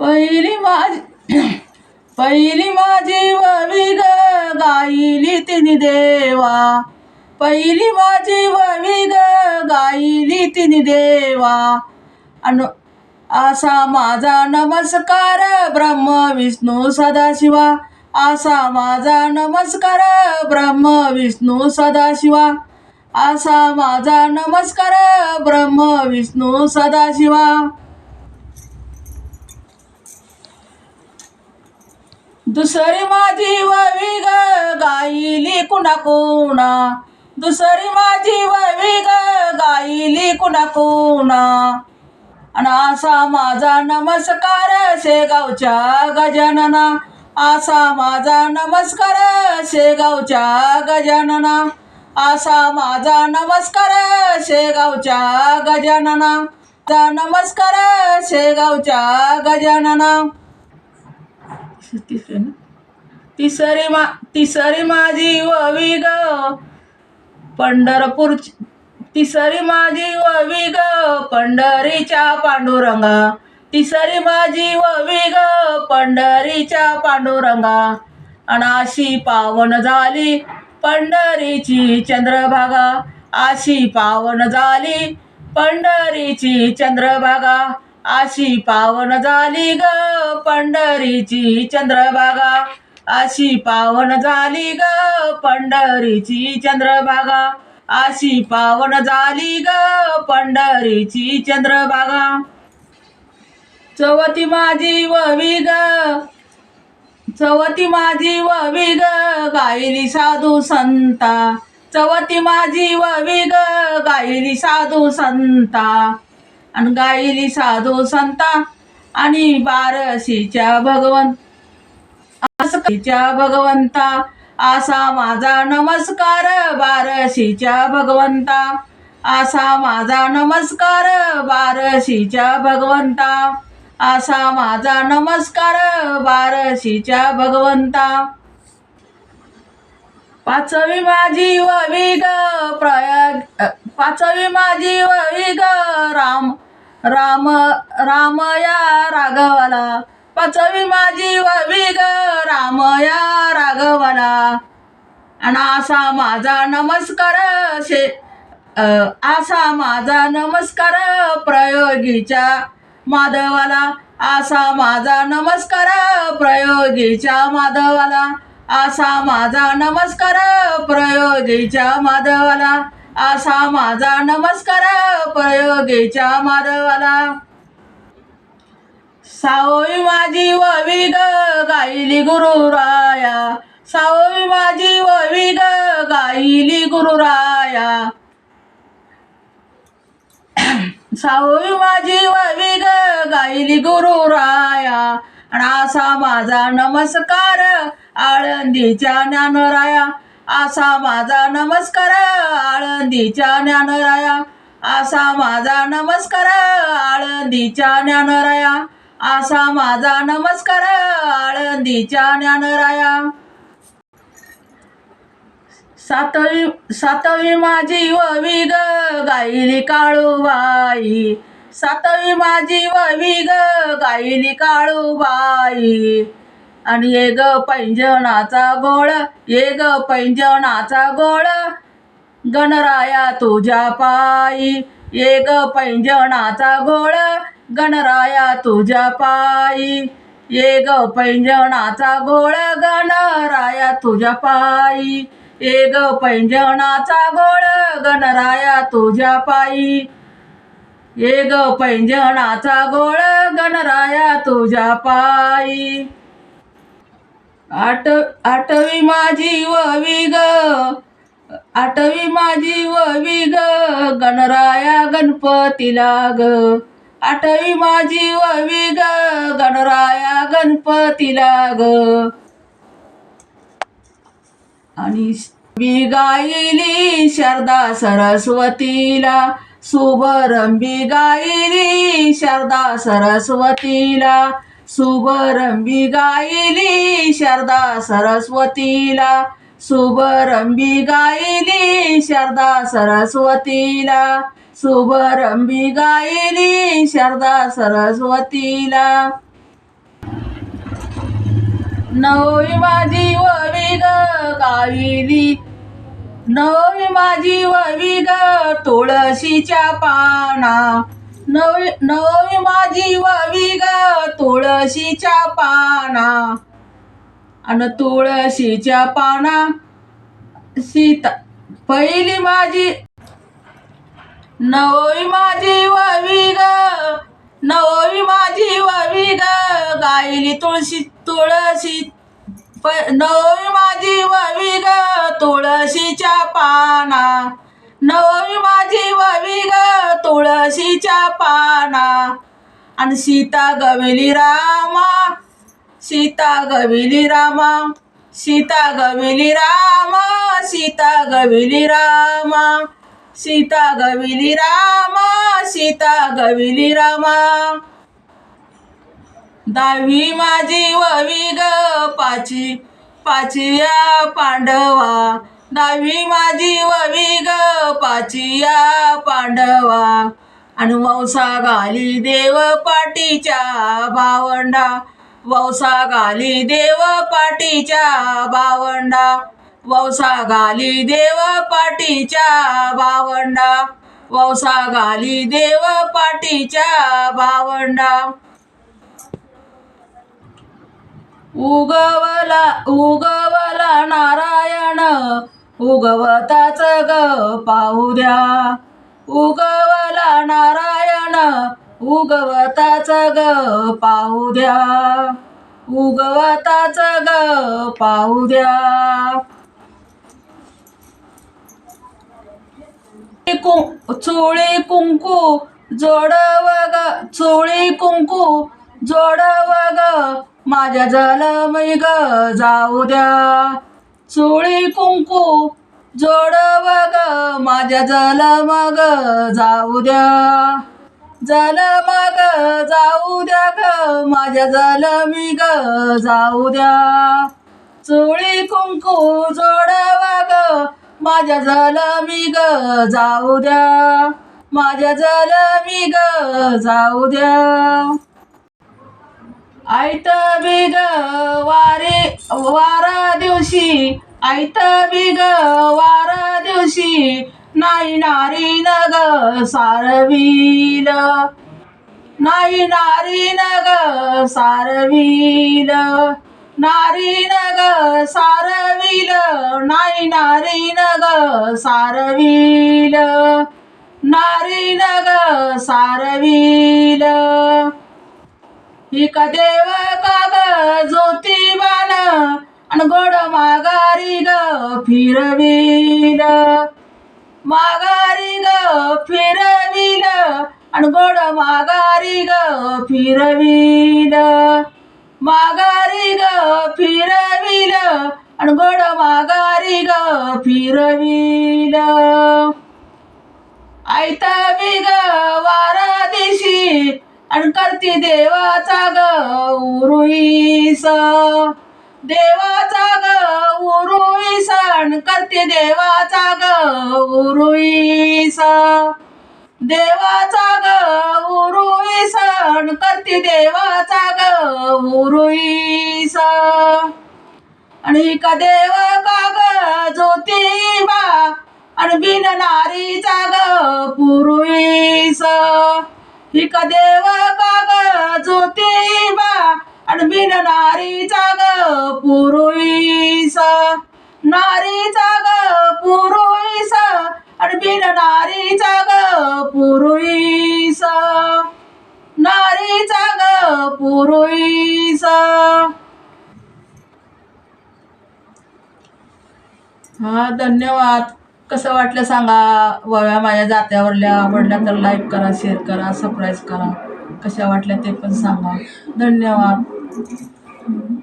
पहिली माझी पहिली माझी ववी ग गाईली तिने देवा. पहिली माझी ववी ग गाईली तिने देवा. अनु असा माझा नमस्कार ब्रह्म विष्णू सदाशिवा. असा माझा नमस्कार ब्रह्म विष्णू सदाशिवा. असा माझा नमस्कार ब्रह्म विष्णू सदाशिवा. दुसरी माझी ववी ग गाईली कुणा कोणा दुसरी माझी ववी ग गाईली कुणा कोणा आणि असा माझा नमस्कार शेगावच्या गजानना. असा माझा नमस्कार शेगावच्या गजानना. असा माझा नमस्कार शेगावच्या गजानना. नमस्कार शेगावच्या गजानना. तिसरी ना? तिसरी मा तिसरी माझी ववी ग. पंढरपूर तिसरी माझी ववी ग. पंढरीच्या पांडुरंगा. तिसरी माझी ववी ग. पंढरीच्या पांडुरंगा. अनाशी पावन झाली पंढरीची चंद्रभागा. आशी पावन झाली पंढरीची चंद्रभागा. आशी पावन झाली ग पंढरीची चंद्रभागा. अशी पावन झाली ग पंढरीची चंद्रभागा. अशी पावन झाली ग पंढरीची चंद्रभागा. चवती माझी ववी ग. चवती माझी ववी ग. गायली साधू संता. चवती माझी ववी ग. गायली साधू संता. आणि गायली साधू संता आणि बारशीच्या भगवंत. बारशीच्या भगवंता असा माझा नमस्कार बारशीच्या भगवंता. असा माझा नमस्कार बारशीच्या भगवंता. असा माझा नमस्कार बारशीच्या भगवंता. पाचवी माझी ववी ग पाचवी माझी वही ग राम. राम रामया राघवाला. पाचवी माझी ववी ग रामया राघवाला. आणि असा माझा नमस्कार शे असा माझा नमस्कार प्रयोगीच्या माधवाला. असा माझा नमस्कार प्रयोगीच्या माधवाला. असा माझा नमस्कार प्रयोगीच्या माधवाला. असा माझा नमस्कार प्रयोगेच्या माधवाला सावई माझी ववी ग गायली गुरुराया सावई माझी ववी ग गायली गुरुराया सावई माझी ववी ग गायली गुरुराया आणि असा माझा नमस्कार आळंदीच्या ज्ञानराया. असा माझा नमस्कार आळंदीच्या ज्ञानराया. असा माझा नमस्कार आळंदीच्या ज्ञानराया. असा माझा नमस्कार आळंदीच्या ज्ञानराया. सातवी सातवी माझी ववी ग गायली काळूबाई सातवी माझी ववी ग गायली काळूबाई आणि ये ग पैंजणाचा गोळ ये ग पैंजणाचा गोळ. गणराया तुझ्या पायी ये ग पैंजणाचा गोळ. गणराया तुझ्या पायी ये ग पैंजणाचा गोळ. गणराया तुझ्या पायी ये ग पैंजणाचा गोळ. गणराया तुझ्या पायी ये ग पैंजणाचा गोळ. गणराया तुझ्या पायी. आठ आठवी माझी ववी ग. आठवी माझी ववी ग. गणराया गणपतीला ग. आठवी माझी ववी ग. गणराया गणपतीला ग. आणि मी गायली शारदा सरस्वतीला. शुभरंबी गायली शारदा सरस्वतीला. सुबरंबी गायली शारदा सरस्वतीला. सुबरंबी गायली शारदा सरस्वतीला. सुबरंबी गायली शारदा सरस्वतीला. नववी माझी ववी ग गाविली नववी माझी ववी ग तुळशीच्या पाना. नवी नवी माझी वावी ग तुळशीच्या पाना. आणि तुळशीच्या पाना. सीता पहिली माझी नवी माझी वावी ग. नवी माझी वावी ग. गायली तुळशी तुळशी प नवी माझी वावी ग तुळशीच्या पाना. नवी माझी वावी ग तुळशीच्या पाना. आणि सीता गविली रामा. सीता गविली रामा. सीता गविली रामा. सीता गविली रामा. सीता गविली रामा. सीता गविली रामा. दहावी माझी ववी ग पाची. पाचिया पांडवा. दहावी माझी ववी ग पाचिया पांडवा. वंसा घाली देव पाटीच्या भावंडा. वौसा घाली देव पाटीच्या भावंडा. वौसा घाली देव पाटीच्या भावंडा. वौसा घाली देव पाटीच्या भावंडा. उगवला उगवला नारायण. उगवताच ग पाहू द्या. नारायण उगवताच ग पाहू द्या. उगवताच ग पाहू द्या. चोळी कुंकू जोडव ग चोळी कुंकू जोडव ग. माझ्या जलमय ग जाऊ द्या. चोळी कुंकू जोडव ग माझ्या जलमग जाऊ द्या. जलमग जाऊ द्या ग माझ्या जलमी ग जाऊ द्या. चोळी कुंकू जोडव ग माझ्या जलमी ग जाऊ द्या. माझ्या जलमी ग जाऊ द्या. आयत बिग वारे वारा दिवशी आयत बिग वार दिवशी नाही नारी नग सारवील. नाही नारी नग सारवील. नारी नग सारवील नाही नारी नग सारवील. नारी नग सारवील. हिक देव काग ज्योतिबान आणि गोड माग फिरविल माघारी ग फिरविल आणि गोड माघारी ग फिरविल माघारी ग फिरविल आणि गोड माघारी ग फिरविल आयता बिग वारा दिशी. आणि करती देवाचा ग उरुईस. देवाचा ग उरुई सण करते देवाचा ग उरुईस देवाचा ग उरुई सण करते देवाचा ग उरुईस आणि का देव का ग ज्योतिबा? आणि बिन नारीचा ग पुरुईस हिक देव का ग ज्योतिबा? आणि बिन नारीचा ग पुरुईस नारीचा ग पुरुईस आणि बिन नारीचा ग पुरुईस नारीचा ग पुरुईस हा धन्यवाद. कसं वाटलं सांगा? वव्या माझ्या जात्यावरल्या आवडल्या तर लाईक करा शेअर करा सबस्क्राईब करा. कशा वाटल्या ते पण सांगा. धन्यवाद. うん